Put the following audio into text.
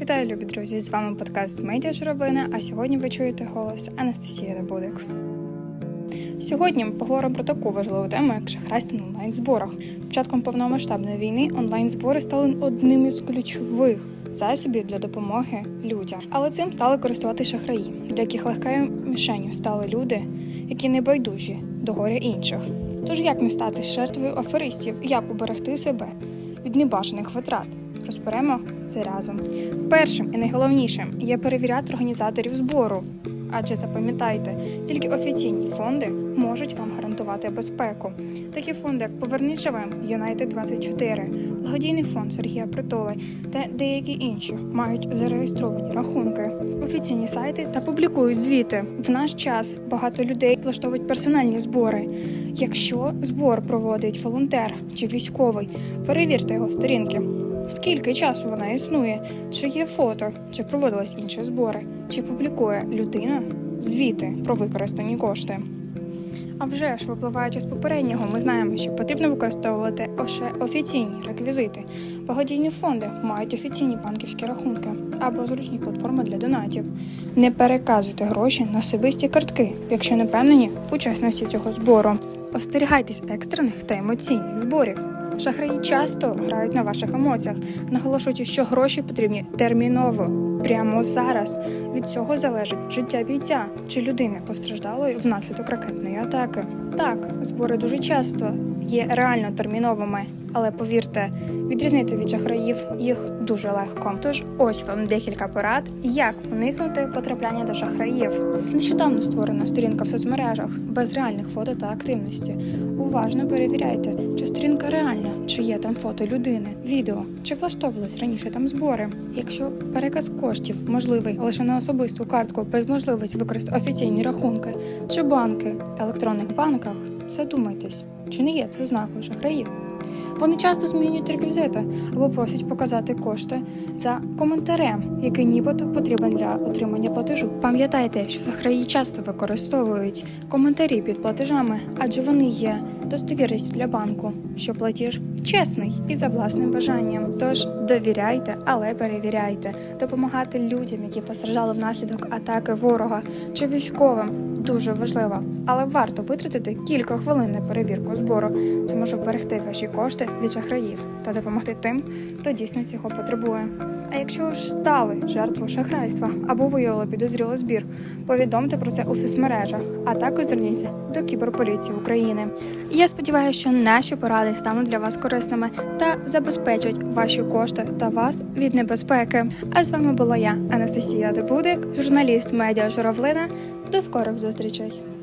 Вітаю, любі друзі! З вами подкаст Медіа Журавлина, а сьогодні ви чуєте голос Анастасії Дебудик. Сьогодні ми поговоримо про таку важливу тему, як шахрайство на онлайн-зборах. Початком повномасштабної війни онлайн-збори стали одним із ключових засобів для допомоги людям. Але цим стали користувати шахраї, для яких легкою мішенью стали люди, які не байдужі до горя інших. Тож як не стати жертвою аферистів, як уберегти себе від небажаних витрат? Розберемо це разом. Першим і найголовнішим є перевіряти організаторів збору. Адже запам'ятайте, тільки офіційні фонди можуть вам гарантувати безпеку. Такі фонди, як Повернись живим, Юнайтед 24 благодійний фонд Сергія Притули та деякі інші мають зареєстровані рахунки, офіційні сайти та публікують звіти. В наш час багато людей влаштовують персональні збори. Якщо збор проводить волонтер чи військовий, перевірте його сторінки. Скільки часу вона існує? Чи є фото, чи проводились інші збори, чи публікує людина звіти про використані кошти? А вже ж, випливаючи з попереднього, ми знаємо, що потрібно використовувати лише офіційні реквізити. Благодійні фонди мають офіційні банківські рахунки або зручні платформи для донатів. Не переказуйте гроші на особисті картки, якщо не впевнені у цього збору. Остерігайтесь екстрених та емоційних зборів. Шахраї часто грають на ваших емоціях, наголошуючи, що гроші потрібні терміново, прямо зараз. Від цього залежить життя бійця чи людини постраждалої внаслідок ракетної атаки. Так, збори дуже часто є реально терміновими, але повірте, відрізнити від шахраїв їх дуже легко. Тож ось вам декілька порад, як уникнути потрапляння до шахраїв. Нещодавно створена сторінка в соцмережах без реальних фото та активності. Уважно перевіряйте, чи сторінка реальна, чи є там фото людини, відео, чи влаштовувались раніше там збори. Якщо переказ коштів можливий лише на особисту картку без можливості використати офіційні рахунки чи банки в електронних банках, задумайтесь, чи не є це ознакою шахраїв. Вони часто змінюють реквізити або просять показати кошти за коментарем, який нібито потрібен для отримання платежу. Пам'ятайте, що шахраї часто використовують коментарі під платежами, адже вони є достовірністю для банку, що платіж чесний і за власним бажанням. Тож довіряйте, але перевіряйте. Допомагати людям, які постраждали внаслідок атаки ворога чи військовим. Дуже важливо, але варто витратити кілька хвилин на перевірку збору. Це може вберегти ваші кошти від шахраїв та допомогти тим, хто дійсно цього потребує. А якщо ж стали жертвою шахрайства або виявили підозрілий збір, повідомте про це у соцмережах, а також зверніться до кіберполіції України. Я сподіваюся, що наші поради стануть для вас корисними та забезпечать ваші кошти та вас від небезпеки. А з вами була я, Анастасія Дебудик, журналіст медіа Журавлина. До скорих зустрічей.